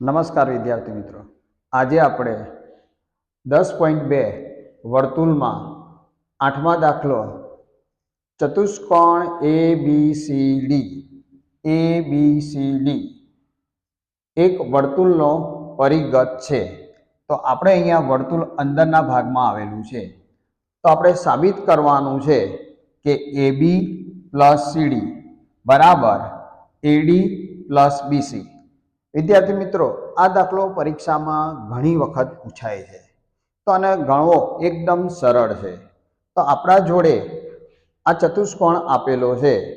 નમસ્કાર વિદ્યાર્થી મિત્રો. આજે આપણે દસ પોઈન્ટ બે વર્તુળમાં આઠમા દાખલો ચતુષ્કોણ A B C D A B C D એક વર્તુળનો પરિગત છે. તો આપણે અહીંયા વર્તુળ અંદરના ભાગમાં આવેલું છે. તો આપણે સાબિત કરવાનું છે કે એ બી પ્લસ સીડી બરાબર એડી પ્લસ બીસી વિદ્યાર્થી મિત્રો, આ દાખલો પરીક્ષામાં ઘણી વખત પૂછાય છે. તો આને ગણવો એકદમ સરળ છે. તો આપણા જોડે આ ચતુષ્કોણ આપેલો છે.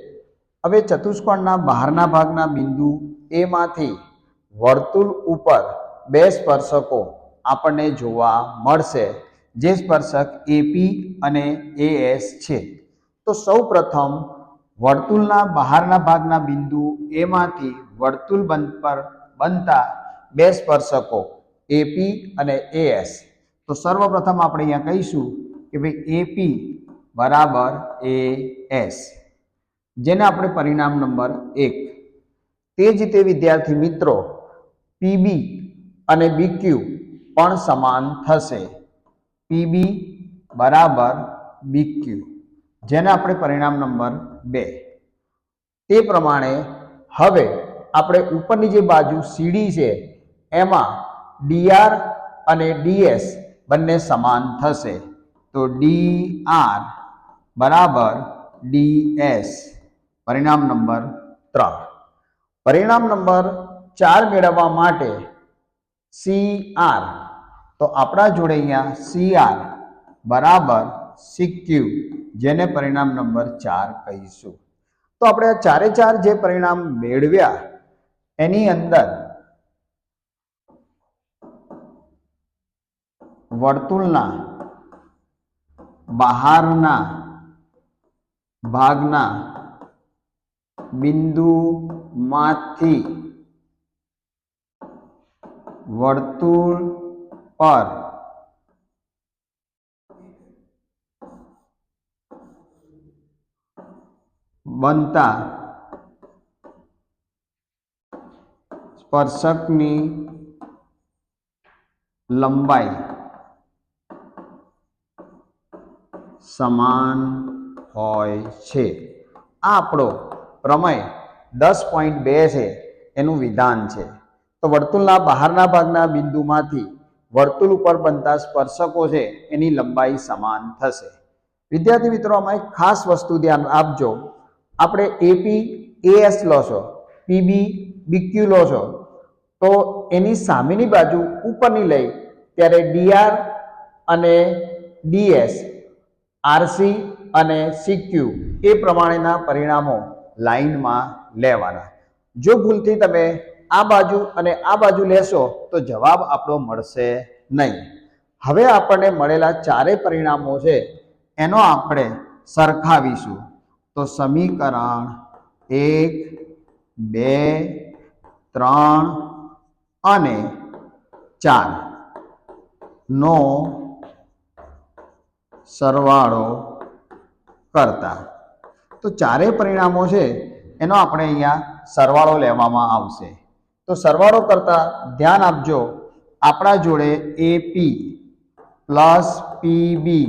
હવે ચતુષ્કોણના બહારના ભાગના બિંદુ એમાંથી વર્તુળ ઉપર બે સ્પર્શકો આપણને જોવા મળશે. જે સ્પર્શક એપી અને એએસ છે. તો સૌ પ્રથમ વર્તુળના બહારના ભાગના બિંદુ એમાંથી વર્તુળ બંધ પર બનતા બે સ્પર્શકો એપી અને એએસ તો સર્વપ્રથમ આપણે અહીંયા કહીશું કે ભાઈ એપી બરાબર એ એસ જેને આપણે પરિણામ નંબર એક. તે જ રીતે વિદ્યાર્થી મિત્રો પીબી અને બીક્યુ પણ સમાન થશે. પીબી બરાબર બીક્યુ જેને આપણે પરિણામ નંબર બે. તે પ્રમાણે હવે આપણે ઉપરની જે બાજુ સીડી છે, એમાં ડીઆર અને ડીએસ બંને સમાન થશે. તો ડી આર બરાબર ડીએસ પરિણામ નંબર ત્રણ. પરિણામ નંબર ચાર મેળવવા માટે સી આર તો આપણા જોડે અહીંયા સી આર બરાબર સિક્યુ જેને પરિણામ નંબર ચાર કહીશું. તો આપણે ચારે ચાર જે પરિણામ મેળવ્યા એની અંદર વર્તુળના બહારના ભાગના બિંદુમાંથી વર્તુળ પર બનતા સ્પર્શકની લંબાઈ સમાન હોય છે. આ આપણો પ્રમેય દસ પોઈન્ટ બે છે, એનું વિધાન છે. તો વર્તુળના બહારના ભાગના બિંદુમાંથી વર્તુળ ઉપર બનતા સ્પર્શકો છે, એની લંબાઈ સમાન થશે. વિદ્યાર્થી મિત્રો, આમાં એક ખાસ વસ્તુ ધ્યાન આપજો. આપણે એપી એએસ લો છો પીબી બીક્યુ લો છો તો એની સામેની બાજુ ઉપરની લઈ ત્યારે ડીઆર અને ડીએસ, આરસી અને સીક્યુ એ પ્રમાણેના પરિણામો લાઈનમાં લેવાના. જો ભૂલથી તમે આ બાજુ અને આ બાજુ લેશો તો જવાબ આપણો મળશે નહીં. હવે આપણને મળેલા ચારે પરિણામો છે, એનો આપણે સરખાવીશું. તો સમીકરણ એક, બે, ત્રણ અને ચાર. નો સરવાળો કરતા. તો ચારેય પરિણામો છે, એનો આપણે અહીંયા સરવાળો લેવામાં આવશે. તો સરવાળો કરતા ધ્યાન આપજો, આપણા જોડે AP plus P B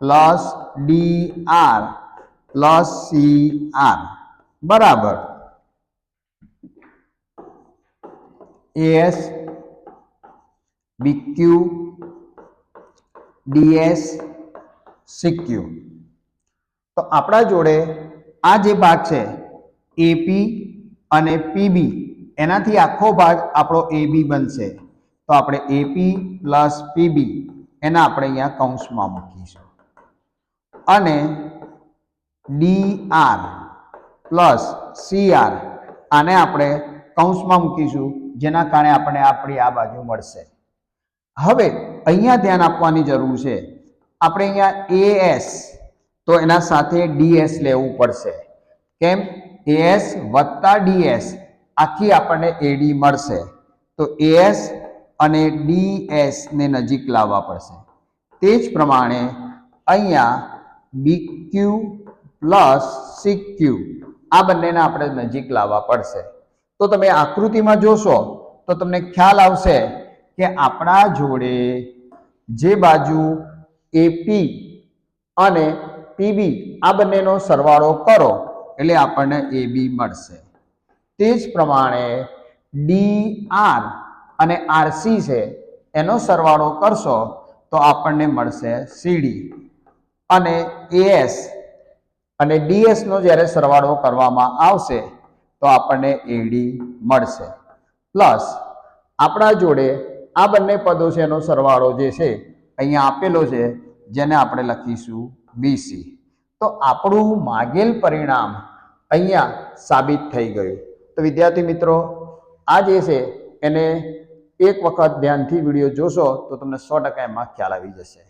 plus D R plus C R બરાબર. S, BQ, DS, CQ. તો આપણા જોડે આ જે ભાગ છે, એપી અને પીબી, એનાથી આખો ભાગ આપણો એબી બનશે. તો આપણે એપી પ્લસ પીબી, એના આપણે અહીંયા કૌંસમાં મૂકીશું. અને D R plus C R આને આપણે કૌંસમાં મૂકીશું. જેના કારણે આપણે આપણી આ બાજુ મળશે. હવે અહીંયા ધ્યાન આપવાની જરૂર છે. આપણે અહીંયા એએસ તો એના સાથે ડીએસ લેવું પડશે. કેમ? એએસ વત્તા ડીએસ આખી આપણને એડી મળશે. તો એએસ અને ડીએસને નજીક લાવવા પડશે. તે જ પ્રમાણે અહીંયા બીક્યુ પ્લસ સિક્યુ આ બંનેને આપણે નજીક લાવવા પડશે. તો તમે આકૃતિમાં જોશો, તો તમને ખ્યાલ આવશે કે આપણા જોડે જે બાજુ એપી અને પીબી આ બંનેનો સરવાળો કરો એટલે આપણને એબી મળશે. તે જ પ્રમાણે ડી આર અને આરસી છે, એનો સરવાળો કરશો તો આપણને મળશે સીડી અને એએસ અને ડીએસનો જ્યારે સરવાળો કરવામાં આવશે તો આપણને એડી મળશે. પ્લસ આપણા જોડે આ બંને પદો છે, એનો સરવાળો જે છે, અહીંયા આપેલો છે, જેને આપણે લખીશું બીસી તો આપણું માગેલ પરિણામ અહીંયા સાબિત થઈ ગયું. તો વિદ્યાર્થી મિત્રો, આ જે છે, એને એક વખત ધ્યાનથી વીડિયો જોશો તો તમને સો ટકા એમાં ખ્યાલ આવી જશે.